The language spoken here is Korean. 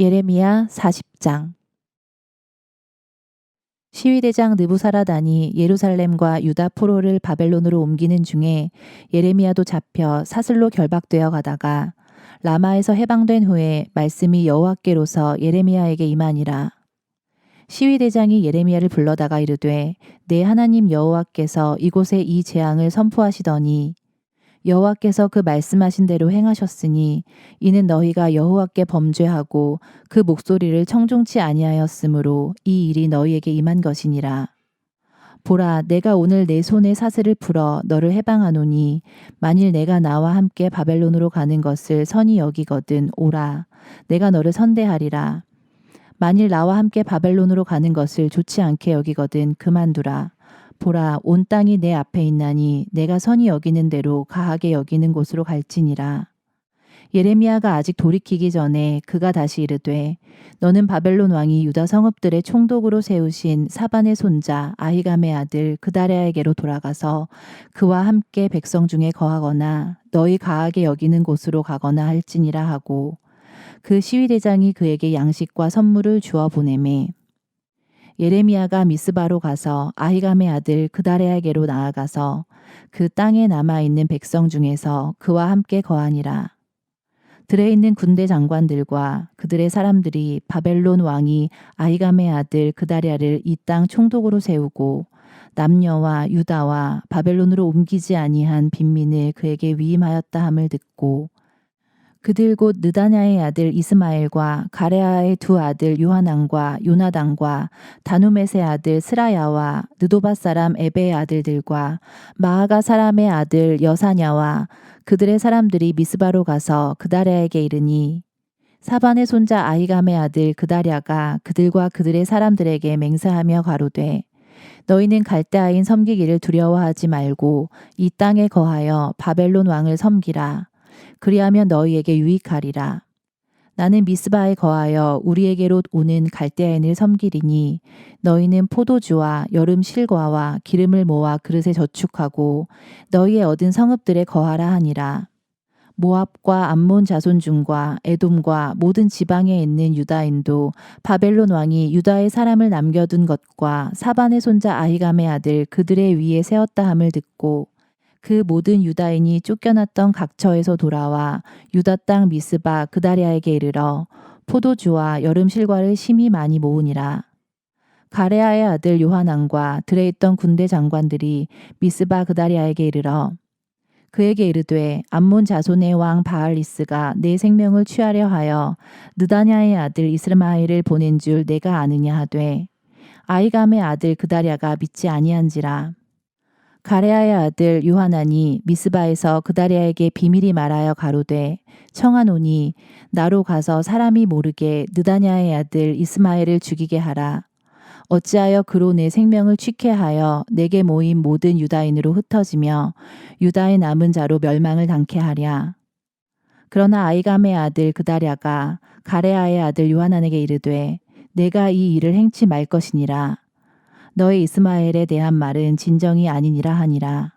예레미야 40장 시위대장 느부사라단이 예루살렘과 유다 포로를 바벨론으로 옮기는 중에 예레미야도 잡혀 사슬로 결박되어 가다가 라마에서 해방된 후에 말씀이 여호와께로서 예레미야에게 임하니라. 시위대장이 예레미야를 불러다가 이르되 내 하나님 여호와께서 이곳에 이 재앙을 선포하시더니 여호와께서 그 말씀하신 대로 행하셨으니 이는 너희가 여호와께 범죄하고 그 목소리를 청종치 아니하였으므로 이 일이 너희에게 임한 것이니라. 보라, 내가 오늘 내 손에 사슬을 풀어 너를 해방하노니 만일 내가 나와 함께 바벨론으로 가는 것을 선히 여기거든 오라. 내가 너를 선대하리라. 만일 나와 함께 바벨론으로 가는 것을 좋지 않게 여기거든 그만두라. 보라 온 땅이 내 앞에 있나니 내가 선히 여기는 대로 가하게 여기는 곳으로 갈지니라. 예레미야가 아직 돌이키기 전에 그가 다시 이르되 너는 바벨론 왕이 유다 성읍들의 총독으로 세우신 사반의 손자 아히감의 아들 그다랴에게로 돌아가서 그와 함께 백성 중에 거하거나 너희 가하게 여기는 곳으로 가거나 할지니라 하고 그 시위대장이 그에게 양식과 선물을 주어 보내매 예레미야가 미스바로 가서 아히감의 아들 그다레에게로 나아가서 그 땅에 남아 있는 백성 중에서 그와 함께 거하니라. 들에 있는 군대 장관들과 그들의 사람들이 바벨론 왕이 아히감의 아들 그다리아를 이 땅 총독으로 세우고 남녀와 유다와 바벨론으로 옮기지 아니한 빈민을 그에게 위임하였다 함을 듣고 그들 곧 느다냐의 아들 이스마엘과 가레아의 두 아들 요하난과 요나단과 다누메의 아들 스라야와 느도바 사람 에베의 아들들과 마아가 사람의 아들 여사냐와 그들의 사람들이 미스바로 가서 그다랴에게 이르니 사반의 손자 아이감의 아들 그다랴가 그들과 그들의 사람들에게 맹세하며 가로되 너희는 갈대아인 섬기기를 두려워하지 말고 이 땅에 거하여 바벨론 왕을 섬기라. 그리하면 너희에게 유익하리라. 나는 미스바에 거하여 우리에게로 오는 갈대아인을 섬기리니 너희는 포도주와 여름 실과와 기름을 모아 그릇에 저축하고 너희의 얻은 성읍들에 거하라 하니라. 모압과 암몬 자손 중과 에돔과 모든 지방에 있는 유다인도 바벨론 왕이 유다의 사람을 남겨둔 것과 사반의 손자 아히감의 아들 그들의 위에 세웠다 함을 듣고 그 모든 유다인이 쫓겨났던 각처에서 돌아와 유다 땅 미스바 그다리아에게 이르러 포도주와 여름 실과를 심히 많이 모으니라. 가레아의 아들 요하난과 들에 있던 군대 장관들이 미스바 그다리아에게 이르러 그에게 이르되 암몬 자손의 왕 바알리스가 내 생명을 취하려 하여 느다냐의 아들 이스마엘을 보낸 줄 내가 아느냐 하되 아이감의 아들 그다리아가 믿지 아니한지라 가레아의 아들 요하나니 미스바에서 그다리아에게 비밀이 말하여 가로되 청하노니 나로 가서 사람이 모르게 느다냐의 아들 이스마엘을 죽이게 하라. 어찌하여 그로 내 생명을 취케 하여 내게 모인 모든 유다인으로 흩어지며 유다의 남은 자로 멸망을 당케 하랴. 그러나 아이감의 아들 그다랴가 가레아의 아들 요하난에게 이르되 내가 이 일을 행치 말 것이니라. 너의 이스마엘에 대한 말은 진정이 아니니라 하니라.